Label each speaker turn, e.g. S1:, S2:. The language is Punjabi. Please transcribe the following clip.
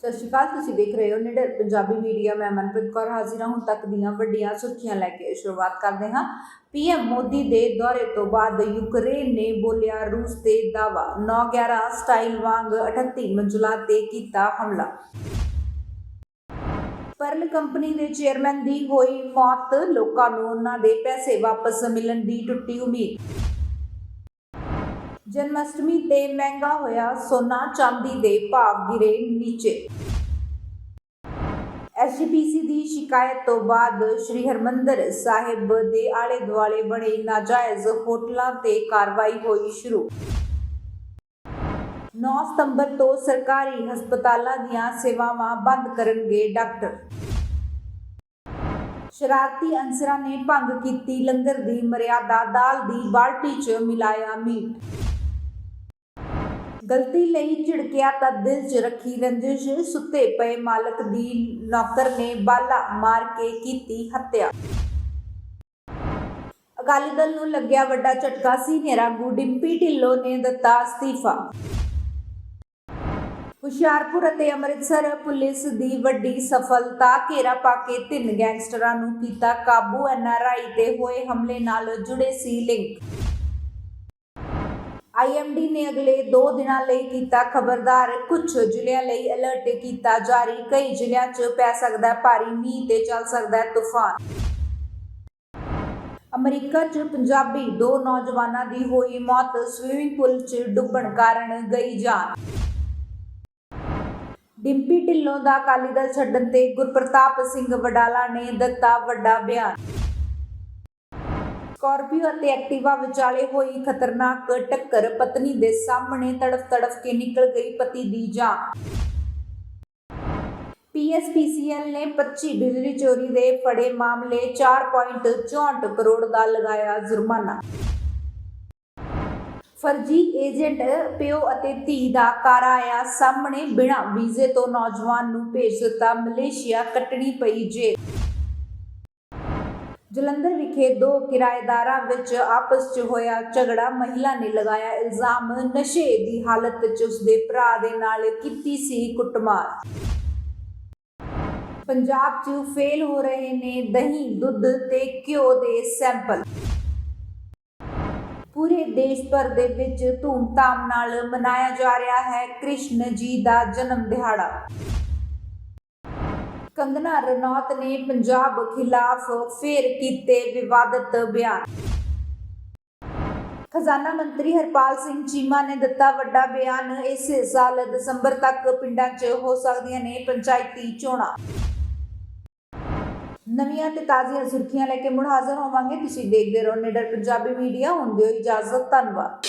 S1: ਸਤਿ ਸ਼੍ਰੀ ਅਕਾਲ, ਤੁਸੀਂ ਦੇਖ ਰਹੇ ਹੋ ਨਿਡਰ ਪੰਜਾਬੀ ਮੀਡੀਆ। ਮੈਂ ਮਨਪ੍ਰੀਤ ਕੌਰ ਹਾਜ਼ਰ ਹਾਂ। ਹੁਣ ਤੱਕ ਦੀਆਂ ਵੱਡੀਆਂ ਸੁਰਖੀਆਂ ਲੈ ਕੇ ਸ਼ੁਰੂਆਤ ਕਰਦੇ ਹਾਂ। ਪੀਐਮ ਮੋਦੀ ਦੇ ਦੌਰੇ ਤੋਂ ਬਾਅਦ ਯੂਕਰੇਨ ਨੇ ਬੋਲਿਆ ਰੂਸ ਤੇ ਦਾਵਾ 9/11 ਸਟਾਈਲ ਵਾਂਗ 38 ਮੰਜ਼ਲਾ ਤੇ ਕੀਤਾ ਹਮਲਾ। ਪਰਲ ਕੰਪਨੀ ਦੇ ਚੇਅਰਮੈਨ ਦੀ ਹੋਈ ਮੌਤ, ਲੋਕਾਂ ਨੂੰ ਉਹਨਾਂ ਦੇ ਪੈਸੇ ਵਾਪਸ ਮਿਲਣ ਦੀ ਟੁੱਟੀ ਉਮੀਦ। ਜਨਮਸ਼ਟਮੀ ਤੇ ਮਹਿੰਗਾ ਹੋਇਆ ਸੋਨਾ ਚਾਂਦੀ ਦੇ ਭਾਅ ਗਿਰੇ ਨੀਚੇ। ਐਸਜੀਪੀਸੀ ਦੀ ਸ਼ਿਕਾਇਤ ਤੋਂ ਬਾਅਦ ਸ੍ਰੀ ਹਰਮੰਦਰ ਸਾਹਿਬ ਦੇ ਆਲੇ ਦੁਆਲੇ ਬਣੇ ਨਾਜਾਇਜ਼ ਹੋਟਲਾਂ ਤੇ ਕਾਰਵਾਈ ਹੋਈ ਸ਼ੁਰੂ। 9 ਸਤੰਬਰ ਤੋਂ ਸਰਕਾਰੀ ਹਸਪਤਾਲਾਂ ਦੀਆਂ ਸੇਵਾਵਾਂ ਬੰਦ ਕਰਨਗੇ ਡਾਕਟਰ। ਸ਼ਰਾਰਤੀ ਅਨਸਰਾਂ ਨੇ ਭੰਗ ਕੀਤੀ ਲੰਗਰ ਦੀ ਮਰਿਆਦਾ ਦਾਲ ਦੀ ਬਾਲਟੀ 'ਚ ਮਿਲਾਇਆ ਮੀਟ। ਗਲਤੀ ਲਈ ਝਿੜਕਿਆ ਤਾਂ ਦਿਲ 'ਚ ਰੱਖੀ ਰੰਜਿਸ਼, ਸੁੱਤੇ ਪਏ ਮਾਲਕ ਦੀ ਨੌਕਰ ਨੇ ਬਾਲਾ ਮਾਰ ਕੇ ਕੀਤੀ ਹੱਤਿਆ। ਅਕਾਲੀ ਦਲ ਨੂੰ ਲੱਗਿਆ ਵੱਡਾ ਝਟਕਾ, ਸੀਨੀਅਰ ਆਗੂ ਡਿੰਪੀ ਢਿੱਲੋਂ ਨੇ ਦਿੱਤਾ ਅਸਤੀਫਾ। ਹੁਸ਼ਿਆਰਪੁਰ ਅਤੇ ਅੰਮ੍ਰਿਤਸਰ ਪੁਲਿਸ ਦੀ ਵੱਡੀ ਸਫਲਤਾ, ਘੇਰਾ ਪਾ ਕੇ ਤਿੰਨ ਗੈਂਗਸਟਰਾਂ ਨੂੰ ਕੀਤਾ ਕਾਬੂ ਐਨਆਰਆਈ ਤੇ ਹੋਏ ਹਮਲੇ ਨਾਲ ਜੁੜੇ ਸੀ ਲਿੰਕ। ਆਈਐਮਡੀ ਨੇ ਅਗਲੇ 2 ਦਿਨਾਂ ਲਈ ਕੀਤਾ ਖਬਰਦਾਰ, ਕੁਝ ਜ਼ਿਲ੍ਹਿਆਂ ਲਈ ਅਲਰਟ ਕੀਤਾ ਜਾਰੀ, ਕਈ ਜ਼ਿਲ੍ਹਿਆਂ 'ਚ ਪੈ ਸਕਦਾ ਭਾਰੀ ਮੀਂਹ ਤੇ ਚੱਲ ਸਕਦਾ ਤੂਫਾਨ। ਅਮਰੀਕਾ 'ਚ ਪੰਜਾਬੀ ਦੋ ਨੌਜਵਾਨਾਂ ਦੀ ਹੋਈ ਮੌਤ ਸਵੀਮਿੰਗ ਪੂਲ 'ਚ ਡੁੱਬਣ ਕਾਰਨ ਗਈ ਜਾਨ। ਡਿੰਪੀ ਢਿੱਲੋਂ ਦਾ ਅਕਾਲੀ ਦਲ ਛੱਡਣ ਤੇ ਗੁਰਪ੍ਰਤਾਪ ਸਿੰਘ ਵਡਾਲਾ ਨੇ ਦਿੱਤਾ ਵੱਡਾ ਬਿਆਨ। ਸਕਾਰਪੀਓ ਅਤੇ ਐਕਟਿਵਾ ਵਿਚਾਲੇ ਹੋਈ ਖਤਰਨਾਕ ਟੱਕਰ ਪਤਨੀ ਦੇ ਸਾਹਮਣੇ ਤੜਫ ਤੜਫ ਕੇ ਨਿਕਲ ਗਈ ਪਤੀ ਦੀ ਜਾਨ। ਪੀਐਸਪੀਸੀਐਲ ਨੇ 25 ਬਿਜਲੀ ਚੋਰੀ ਦੇ ਫੜੇ ਮਾਮਲੇ 4.64 ਕਰੋੜ ਦਾ ਲਗਾਇਆ ਜੁਰਮਾਨਾ। ਫਰਜੀ ਏਜੰਟ, ਪਿਓ ਅਤੇ ਧੀ ਦਾ ਘਰ ਆਇਆ ਸਾਹਮਣੇ, ਬਿਨਾਂ ਵੀਜ਼ੇ ਤੋਂ ਨੌਜਵਾਨ ਨੂੰ ਭੇਜ ਦਿੱਤਾ ਮਲੇਸ਼ੀਆ ਕੱਟਣੀ ਪਈ ਜੇਲ੍ਹ। ਜਲੰਧਰ ਵਿਖੇ ਦੋ ਕਿਰਾਏਦਾਰਾਂ ਵਿੱਚ ਆਪਸ 'ਚ ਹੋਇਆ ਝਗੜਾ। ਮਹਿਲਾ ਨੇ ਲਗਾਇਆ ਇਲਜ਼ਾਮ, ਨਸ਼ੇ ਦੀ ਹਾਲਤ 'ਚ ਉਸਦੇ ਭਰਾ ਦੇ ਨਾਲ ਕੀਤੀ ਸੀ ਕੁੱਟਮਾਰ। ਪੰਜਾਬ 'ਚ ਫੇਲ ਹੋ ਰਹੇ ਨੇ ਦਹੀਂ, ਦੁੱਧ ਤੇ ਘਿਓ ਦੇ ਸੈਂਪਲ। ਪੂਰੇ ਦੇਸ਼ ਭਰ ਦੇ ਵਿੱਚ ਧੂਮਧਾਮ ਨਾਲ ਮਨਾਇਆ ਜਾ ਰਿਹਾ ਹੈ ਕ੍ਰਿਸ਼ਨ ਜੀ ਦਾ ਜਨਮ ਦਿਹਾੜਾ। ਕੰਗਨਾ ਰਣੌਤ ਨੇ ਪੰਜਾਬ ਖਿਲਾਫ ਫੇਰ ਕੀਤੇ ਵਿਵਾਦਤ ਬਿਆਨ। ਖਜ਼ਾਨਾ ਮੰਤਰੀ ਹਰਪਾਲ ਸਿੰਘ ਚੀਮਾ ਨੇ ਦਿੱਤਾ ਵੱਡਾ ਬਿਆਨ। ਇਸ ਸਾਲ ਦਸੰਬਰ ਤੱਕ ਪਿੰਡਾਂ 'ਚ ਹੋ ਸਕਦੀਆਂ ਨੇ ਪੰਚਾਇਤੀ ਚੋਣਾਂ। ਨਵੀਆਂ ਤੇ ਤਾਜ਼ੀਆਂ ਸੁਰਖੀਆਂ ਲੈ ਕੇ ਮੁੜ ਹਾਜ਼ਰ ਹੋਵਾਂਗੇ। ਤੁਸੀਂ ਦੇਖਦੇ ਰਹੋ ਨਿਡਰ ਪੰਜਾਬੀ ਮੀਡੀਆ। ਹੁਣ ਦਿਓ ਇਜਾਜ਼ਤ, ਧੰਨਵਾਦ।